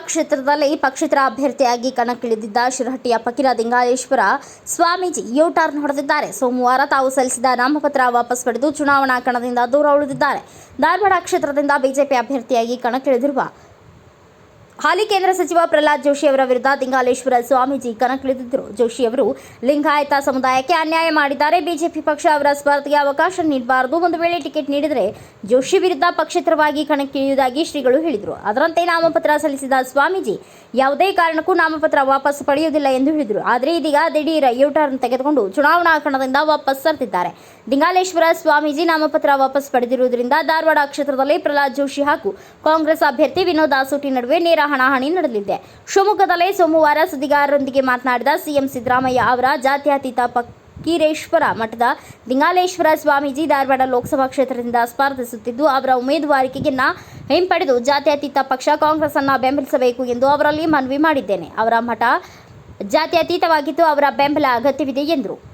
ಕ್ಷೇತ್ರದಲ್ಲಿ ಪಕ್ಷೇತರ ಅಭ್ಯರ್ಥಿಯಾಗಿ ಕಣಕ್ಕಿಳಿದಿದ್ದ ಶಿರಹಟ್ಟಿಯ ಫಕೀರ ದಿಂಗಾಲೇಶ್ವರ ಸ್ವಾಮೀಜಿ ಯು ಟರ್ನ್ ಹೊಡೆದಿದ್ದಾರೆ. ಸೋಮವಾರ ತಾವು ಸಲ್ಲಿಸಿದ ನಾಮಪತ್ರ ವಾಪಸ್ ಪಡೆದು ಚುನಾವಣಾ ಕಣದಿಂದ ದೂರ ಉಳಿದಿದ್ದಾರೆ. ಧಾರವಾಡ ಕ್ಷೇತ್ರದಿಂದ ಬಿಜೆಪಿ ಅಭ್ಯರ್ಥಿಯಾಗಿ ಕಣಕ್ಕಿಳಿದಿರುವ ಹಾಲಿ ಕೇಂದ್ರ ಸಚಿವ ಪ್ರಹ್ಲಾದ್ ಜೋಶಿ ಅವರ ವಿರುದ್ಧ ದಿಂಗಾಲೇಶ್ವರ ಸ್ವಾಮೀಜಿ ಕಣಕ್ಕಿಳಿದಿದ್ದರು. ಜೋಶಿ ಅವರು ಲಿಂಗಾಯತ ಸಮುದಾಯಕ್ಕೆ ಅನ್ಯಾಯ ಮಾಡಿದ್ದಾರೆ. ಬಿಜೆಪಿ ಪಕ್ಷ ಅವರ ಸ್ಪರ್ಧೆಗೆ ಅವಕಾಶ ನೀಡಬಾರದು. ಒಂದು ವೇಳೆ ಟಿಕೆಟ್ ನೀಡಿದರೆ ಜೋಶಿ ವಿರುದ್ಧ ಪಕ್ಷೇತರವಾಗಿ ಕಣಕ್ಕಿಳಿಯುವುದಾಗಿ ಶ್ರೀಗಳು ಹೇಳಿದರು. ಅದರಂತೆ ನಾಮಪತ್ರ ಸಲ್ಲಿಸಿದ ಸ್ವಾಮೀಜಿ ಯಾವುದೇ ಕಾರಣಕ್ಕೂ ನಾಮಪತ್ರ ವಾಪಸ್ ಪಡೆಯುವುದಿಲ್ಲ ಎಂದು ಹೇಳಿದರು. ಆದರೆ ಇದೀಗ ದಿಢೀರ ಯೂಟರ್ನ್ ತೆಗೆದುಕೊಂಡು ಚುನಾವಣಾ ಕಣದಿಂದ ವಾಪಸ್ ಸರಿದಿದ್ದಾರೆ ದಿಂಗಾಲೇಶ್ವರ ಸ್ವಾಮೀಜಿ ನಾಮಪತ್ರ ವಾಪಸ್ ಪಡೆದಿರುವುದರಿಂದ ಧಾರವಾಡ ಕ್ಷೇತ್ರದಲ್ಲಿ ಪ್ರಹ್ಲಾದ್ ಜೋಶಿ ಹಾಗೂ ಕಾಂಗ್ರೆಸ್ ಅಭ್ಯರ್ಥಿ ವಿನೋದ್ ಆಸೋಟಿ ನಡುವೆ ನೇರ ಹಣಾಹಣಿ ನಡೆದಿದೆ. ಶಿವಮೊಗ್ಗದಲ್ಲಿ ಸೋಮವಾರ ಸುದ್ದಿಗಾರರೊಂದಿಗೆ ಮಾತನಾಡಿದ ಸಿಎಂ ಸಿದ್ದರಾಮಯ್ಯ ಅವರ ಜಾತ್ಯತೀತ ಪಕ್ಕೀರೇಶ್ವರ ಮಠದ ದಿಂಗಾಲೇಶ್ವರ ಸ್ವಾಮೀಜಿ ಧಾರವಾಡ ಲೋಕಸಭಾ ಕ್ಷೇತ್ರದಿಂದ ಸ್ಪರ್ಧಿಸುತ್ತಿದ್ದು, ಅವರ ಉಮೇದುವಾರಿಕೆಯನ್ನ ಹಿಂಪಡೆದು ಜಾತ್ಯತೀತ ಪಕ್ಷ ಕಾಂಗ್ರೆಸ್ ಅನ್ನು ಬೆಂಬಲಿಸಬೇಕು ಎಂದು ಅವರಲ್ಲಿ ಮನವಿ ಮಾಡಿದ್ದೇನೆ. ಅವರ ಮಠ ಜಾತ್ಯತೀತವಾಗಿದ್ದು, ಅವರ ಬೆಂಬಲ ಅಗತ್ಯವಿದೆ ಎಂದರು.